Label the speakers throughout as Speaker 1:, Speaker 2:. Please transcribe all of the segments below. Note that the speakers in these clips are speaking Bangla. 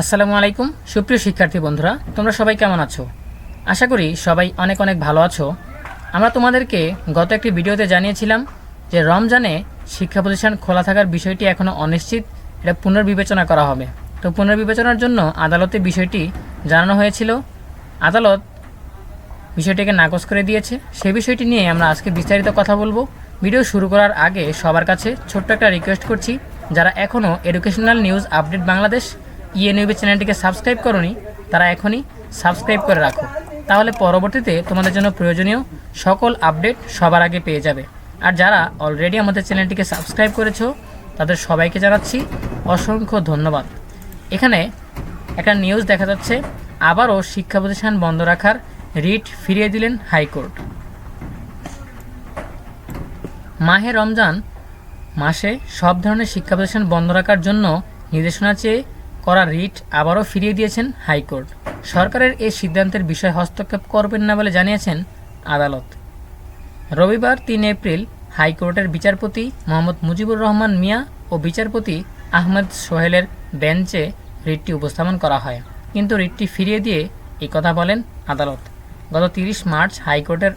Speaker 1: আসসালামু আলাইকুম। সুপ্রিয় শিক্ষার্থী বন্ধুরা, তোমরা সবাই কেমন আছো? আশা করি সবাই অনেক অনেক ভালো আছো। আমরা তোমাদেরকে গত একটি ভিডিওতে জানিয়েছিলাম যে রমজানে শিক্ষা প্রতিষ্ঠান খোলা থাকার বিষয়টি এখনও অনিশ্চিত, এটা পুনর্বিবেচনা করা হবে। তো পুনর্বিবেচনার জন্য আদালতে বিষয়টি জানানো হয়েছিল। আদালত বিষয়টিকে নাকচ করে দিয়েছে। সে বিষয়টি নিয়ে আমরা আজকে বিস্তারিত কথা বলব। ভিডিও শুরু করার আগে সবার কাছে ছোট্ট একটা রিকোয়েস্ট করছি, যারা এখনও এডুকেশনাল নিউজ আপডেট বাংলাদেশ ইএনইউবি চ্যানেলটিকে সাবস্ক্রাইব করনি, তারা এখনই সাবস্ক্রাইব করে রাখো। তাহলে পরবর্তীতে তোমাদের জন্য প্রয়োজনীয় সকল আপডেট সবার আগে পেয়ে যাবে। আর যারা অলরেডি আমাদের চ্যানেলটিকে সাবস্ক্রাইব করেছ, তাদের সবাইকে জানাচ্ছি অসংখ্য ধন্যবাদ। এখানে একটা নিউজ দেখা যাচ্ছে, আবারও শিক্ষা প্রতিষ্ঠান বন্ধ রাখার রিট ফিরিয়ে দিলেন হাইকোর্ট। মাহে রমজান মাসে সব ধরনের শিক্ষা প্রতিষ্ঠান বন্ধ রাখার জন্য নির্দেশনা চেয়ে করা রিট আবারও ফিরিয়ে দিয়েছেন হাইকোর্ট। সরকারের এই সিদ্ধান্তের বিষয়ে হস্তক্ষেপ করবেন না বলে জানিয়েছেন আদালত। রবিবার তিন এপ্রিল হাইকোর্টের বিচারপতি মোহাম্মদ মুজিবুর রহমান মিয়া ও বিচারপতি আহমেদ সোহেলের বেঞ্চে রিটটি উপস্থাপন করা হয়। কিন্তু রিটটি ফিরিয়ে দিয়ে এই কথা বলেন আদালত। গত তিরিশ মার্চ হাইকোর্টের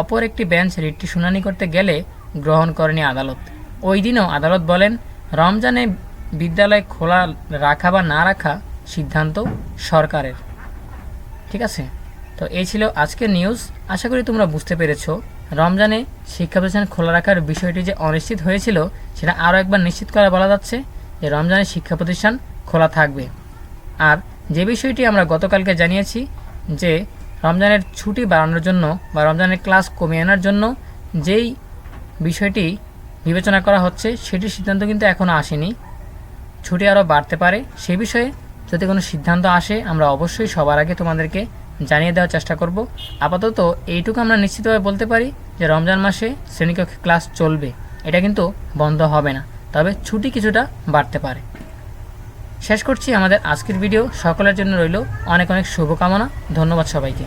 Speaker 1: অপর একটি বেঞ্চ রিটটি শুনানি করতে গেলে গ্রহণ করেনি আদালত। ওই দিনও আদালত বলেন, রমজানে বিদ্যালয় খোলা রাখা বা না রাখা সিদ্ধান্ত সরকারের। ঠিক আছে? তো এই ছিল আজকের নিউজ আশা করি তোমরা বুঝতে পেরেছ। রমজানে শিক্ষা প্রতিষ্ঠান খোলা রাখার বিষয়টি যে অনিশ্চিত হয়েছিল, সেটা আরও একবার নিশ্চিত করে বলা যাচ্ছে যে রমজানে শিক্ষা প্রতিষ্ঠান খোলা থাকবে। আর যে বিষয়টি আমরা গতকালকে জানিয়েছি যে রমজানের ছুটি বাড়ানোর জন্য বা রমজানের ক্লাস কমিয়ে আনার জন্য যেই বিষয়টি বিবেচনা করা হচ্ছে, সেটির সিদ্ধান্ত কিন্তু এখনও আসেনি। ছুটি আরও বাড়তে পারে, সে বিষয়ে যদি কোনো সিদ্ধান্ত আসে, আমরা অবশ্যই সবার আগে তোমাদেরকে জানিয়ে দেওয়ার চেষ্টা করব। আপাতত এইটুকু আমরা নিশ্চিতভাবে বলতে পারি যে রমজান মাসে শ্রেণীকক্ষে ক্লাস চলবে, এটা কিন্তু বন্ধ হবে না, তবে ছুটি কিছুটা বাড়তে পারে। শেষ করছি আমাদের আজকের ভিডিও, সকলের জন্য রইল অনেক অনেক শুভকামনা, ধন্যবাদ সবাইকে।